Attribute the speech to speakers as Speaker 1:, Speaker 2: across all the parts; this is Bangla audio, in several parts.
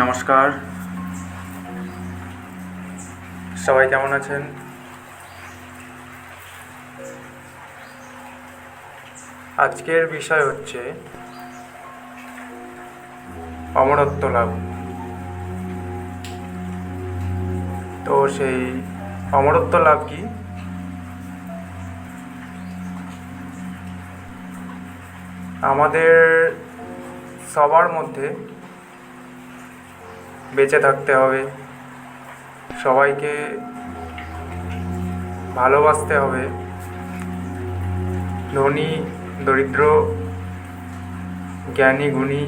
Speaker 1: নমস্কার। সবাই কেমন আছেন? আজকের বিষয় হচ্ছে অমরত্ব লাভ। তো সেই অমরত্ব লাভ কি? আমাদের সবার মধ্যে বেঁচে থাকতে হবে। সবাইকে ভালোবাসতে হবে। ধনী, দরিদ্র, জ্ঞানী, গুণী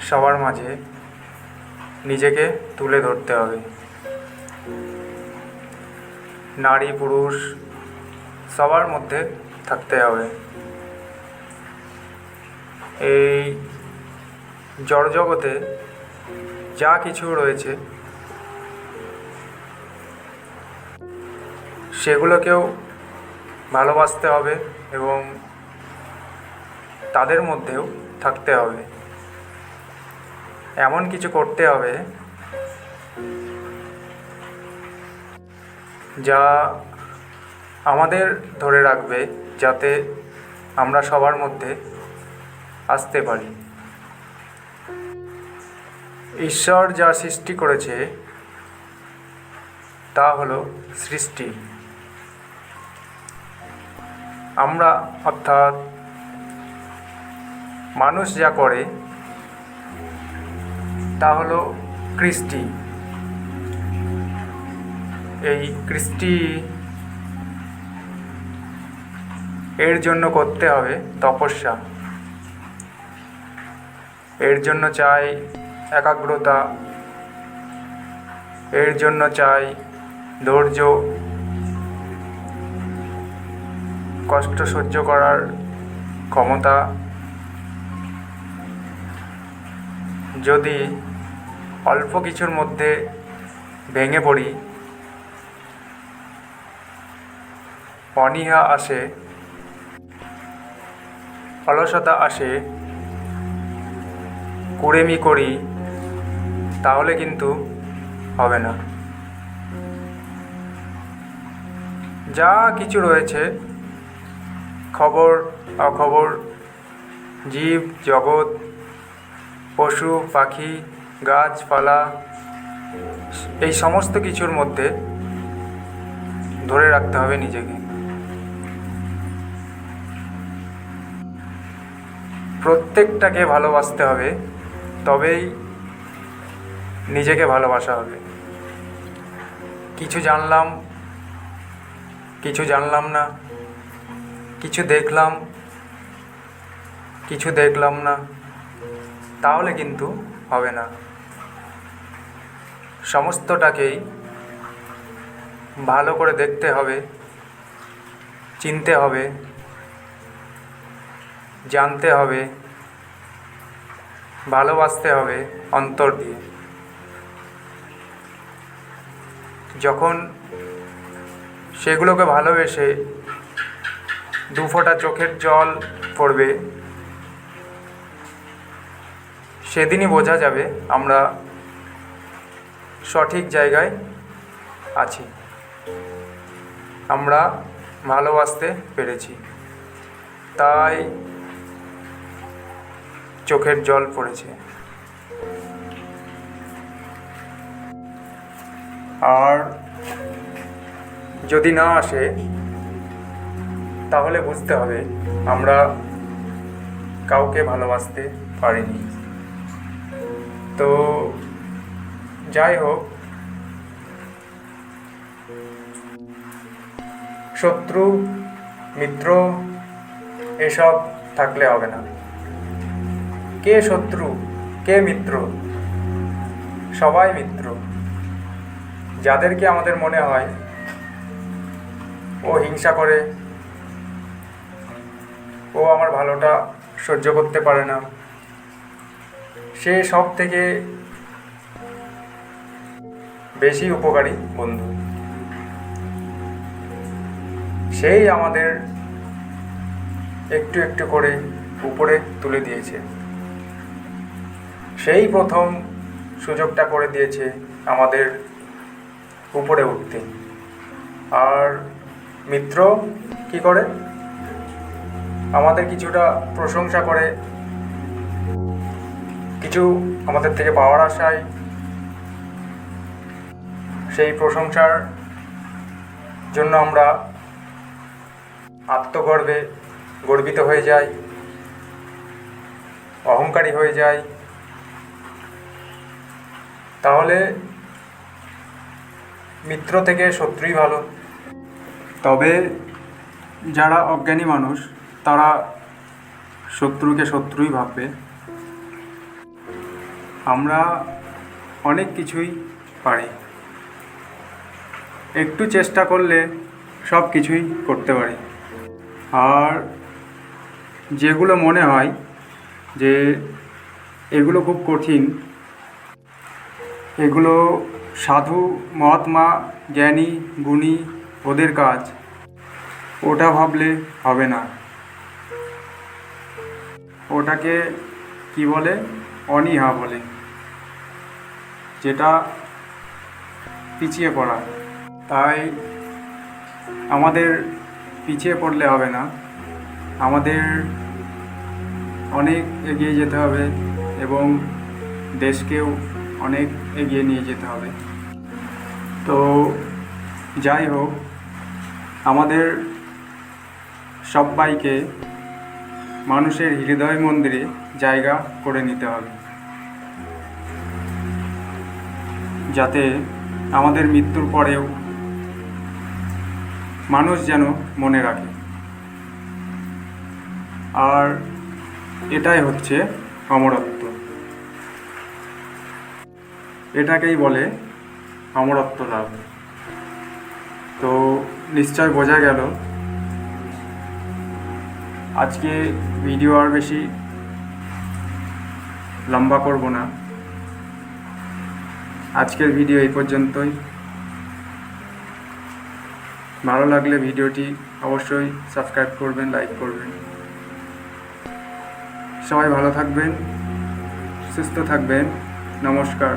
Speaker 1: সবার মাঝে নিজেকে তুলে ধরতে হবে। নারী, পুরুষ সবার মধ্যে থাকতে হবে। এই জড়জগতে যা কিছু রয়েছে, সেগুলোকেও ভালোবাসতে হবে এবং তাদের মধ্যেও থাকতে হবে। এমন কিছু করতে হবে যা আমাদের ধরে রাখবে যাতে আমরা সবার মধ্যে আসতে পারি। ঈশ্বর যা সৃষ্টি করেছে, তা হলো সৃষ্টি। আমরা অর্থাৎ মানুষ যা করে, তা হলো কৃষ্টি। এই কৃষ্টি এর জন্য করতে হবে তপস্যা। এর জন্য চাই একাগ্রতা। এর জন্য চাই ধৈর্য। কষ্ট সহ্য করার ক্ষমতা। যদি অল্প কিছুর মধ্যে ভেঙে পড়ি, অনীহা আসে, অলসতা আসে, কুড়েমি করি তাহলে কিন্তু হবে না। যা কিছু রয়েছে, খবর, অখবর, জীব, জগৎ, পশু, পাখি গাছপালা এই সমস্ত কিছুর মধ্যে ধরে রাখতে হবে নিজেকে। প্রত্যেকটাকে ভালোবাসতে হবে, তবেই নিজেকে ভালোবাসা হবে। কিছু জানলাম কিছু জানলাম না। কিছু দেখলাম কিছু দেখলাম না। তাহলে কিন্তু হবে না। সমস্তটাকেই ভালো করে দেখতে হবে, চিনতে হবে, জানতে হবে, ভালোবাসতে হবে অন্তর দিয়ে। যখন সেগুলোকে ভালোবেসে দু ফোঁটা চোখের জল পড়বে, সেদিনই বোঝা যাবে আমরা সঠিক জায়গায় আছি। আমরা ভালোবাসতে পেরেছি। তাই চোখের জল পড়েছে। আর যদি না আসে, তাহলে বুঝতে হবে আমরা কাউকে ভালোবাসতে পারিনি। তো যাই হোক, শত্রু, মিত্র, এসব থাকলে হবে না। কে শত্রু, কে মিত্র? সবাই মিত্র। যাদেরকে আমাদের মনে হয় ও হিংসা করে, ও আমার ভালোটা সহ্য করতে পারে না। সে সব থেকে বেশি উপকারী বন্ধু। সেই আমাদের একটু একটু করে উপরে তুলে দিয়েছে। সেই প্রথম সুযোগটা করে দিয়েছে আমাদের উপরে উঠতে। আর মিত্র কি করে? আমাদের কিছুটা প্রশংসা করে। কিছু আমাদের থেকে পাওয়ার আশায় সেই প্রশংসার জন্য আমরা আত্মগর্বে গর্বিত হয়ে যাই, অহংকারী হয়ে যাই। তাহলে মিত্র থেকে শত্রুই ভালো। তবে যারা অজ্ঞানী মানুষ, তারা শত্রুকে শত্রুই ভাববে। আমরা অনেক কিছুই পারি। একটু চেষ্টা করলে সব কিছুই করতে পারি। আর যেগুলো মনে হয় যে এগুলো খুব কঠিন, এগুলো সাধু, মহাত্মা, জ্ঞানী, গুণী, ওদের কাজ। ওটা ভাবলে হবে না। ওটাকে কি বলে? অনীহা বলে। যেটা পিছিয়ে পড়া। তাই আমাদের পিছিয়ে পড়লে হবে না। আমাদের অনেক এগিয়ে যেতে হবে এবং দেশকেও অনেক এগিয়ে নিয়ে যেতে হবে। তো যাই হোক, আমাদের সবাইকে মানুষের হৃদয় মন্দিরে জায়গা করে নিতে হবে। যাতে আমাদের মৃত্যুর পরেও মানুষ যেন মনে রাখে। আর এটাই হচ্ছে অমরত্ব। এটাকেই বলে অমরত্ব লাভ তো নিশ্চয় বোঝা গেল। আজকে ভিডিও আর বেশি লম্বা করব না। আজকের ভিডিও এই পর্যন্তই। ভালো লাগলে ভিডিওটি অবশ্যই সাবস্ক্রাইব করবেন, লাইক করবেন। সবাই ভালো থাকবেন, সুস্থ থাকবেন। নমস্কার।